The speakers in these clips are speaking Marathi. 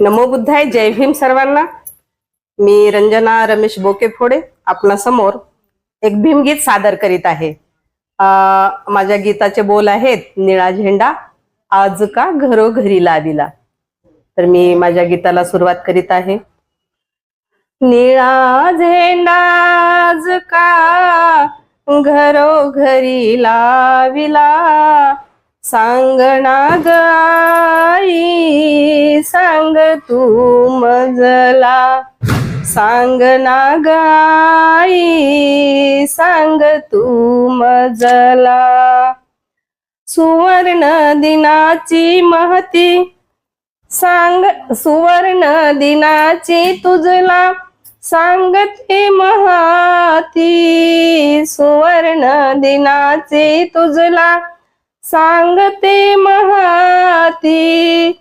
नमो बुद्धाय जय भीम सर्वांना. मी रंजना रमेश बोकेफोडे आपणा समोर एक भीमगीत सादर करीत आहे. माझ्या गीताचे बोल आहेत निळा झेंडा आज का घरोघरी लादिला तर मी माझ्या गीताला सुरुवात करीत आहे. निळा झेंडा आज का घरोघरी लाविला. सांगणा गाई सांग तू मजला. सांगणा गाई सांग तू मजला. सुवर्ण दिनाची महती सांग सुवर्ण दिनाची तुझला. सांगते महाती सुवर्ण दिनाची तुझला. सांगते महाती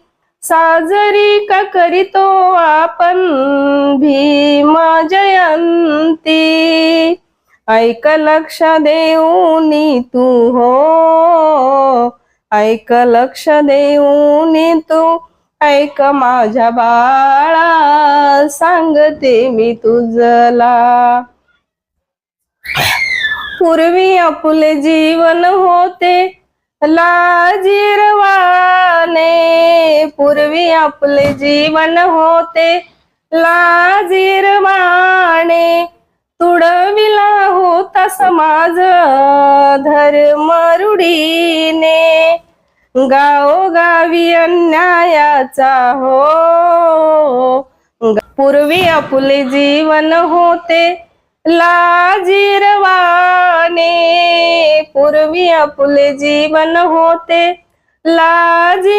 साजरी का करीतो आपण भीम जयंती? ऐक लक्ष देऊनी तू हो ऐक लक्ष देऊनी तू ऐक माझ्या बाळा सांगते मी तुझला. पूर्वी आपले जीवन होते लाजीरवाने पूर्वी आपले जीवन होते. लाजीरवाने तुडविला होता समाज धर्म रूढीने. गावोगावी अन्यायाचा हो. पूर्वी आपले जीवन होते. लाजीरवाने पूर्वी आपले जीवन होते. लाजीरवाने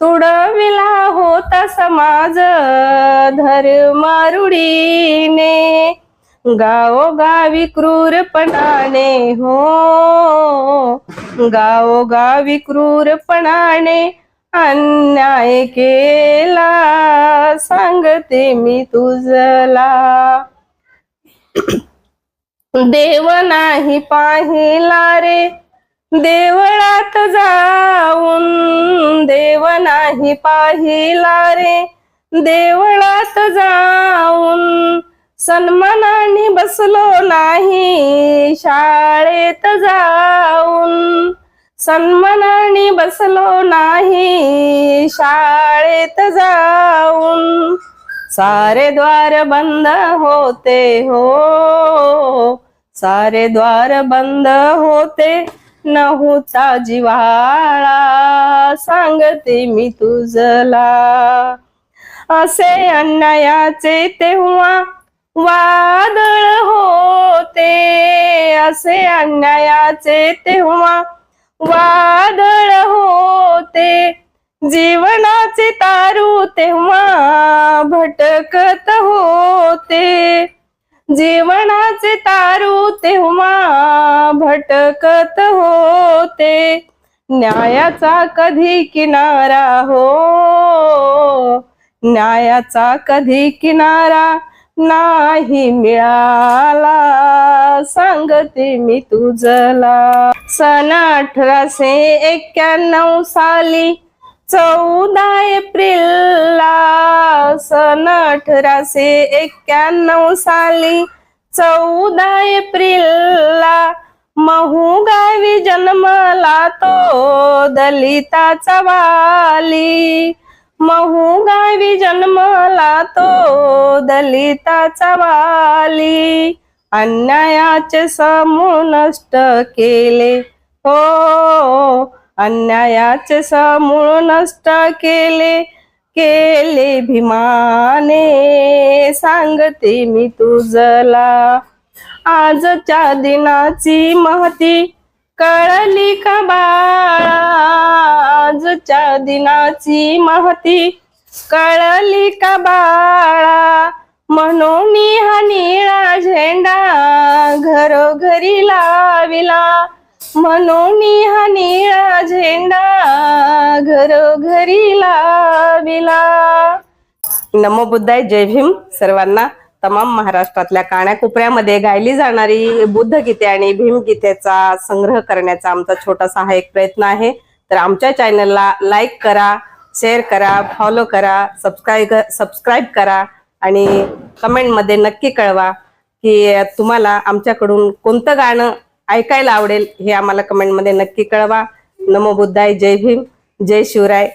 तुडविला होता समाज धर्मारुडीने गावोगावी क्रूरपणाने हो. गावोगावी क्रूरपणाने अन्याय केला सांगते मी तुझला. देव नाही पाहिला रे देवळात जाऊन देव नाही पाहिला रे. देवळात जाऊन सन्मानाने बसलो नाही शाळेत जाऊन सन्मानाने बसलो नाही शाळेत जाऊन. सारे द्वार बंद होते हो. सारे द्वार बंद होते नव्हता जिवाळा सांगते मी तुझला. असे अन्यायाचे तेव्हा वादळ होते. असे अन्यायाचे तेव्हा वादळ होते. जीवनाचे तारू तेव्हा भटकत होते. जीवनाचे तारू तेव्हा भटकत होते. न्यायाचा कधी किनारा हो. न्यायाचा कधी किनारा नाही मिळाला. सांगते मी तुझला. सन अठराशे एक्क्याण्णव साली चौदा एप्रिलला. सन अठराशे एक्क्याण्णव साली चौदा एप्रिलला महू गावी जन्मला तो दलिताचा वाली. महू गावी जन्मला तो दलिताचा वाली. अन्यायाचे समूळ नष्ट केले. हो अन्यायाचे समूळ नष्ट केले. केले भीमाने सांगते मी तुझला. आजच्या दिनाची महती कळली का बाळा? आजच्या दिनाची महती कळली का बाळा? म्हणून हा निळा झेंडा घरी लाविला. म्हणून हा निळा झेंडा घरोघरी लाविला. नमो बुद्धाय जय भीम सर्वांना. तमाम महाराष्ट्रातल्या काण्याकोपऱ्यामध्ये गायली जाणारी बुद्ध गीते आणि भीम गीतेचा संग्रह करण्याचा आमचा छोटासा हा एक प्रयत्न आहे. तर आमच्या चॅनलला लाईक करा शेअर करा फॉलो करा सबस्क्राईब सबस्क्राईब करा आणि कमेंटमध्ये नक्की कळवा. की तुम्हाला आमच्याकडून कोणतं गाणं ऐकायला आवडेल हे आम्हाला कमेंटमध्ये नक्की कळवा. नमो बुद्धाय जय भीम जय शिवराय.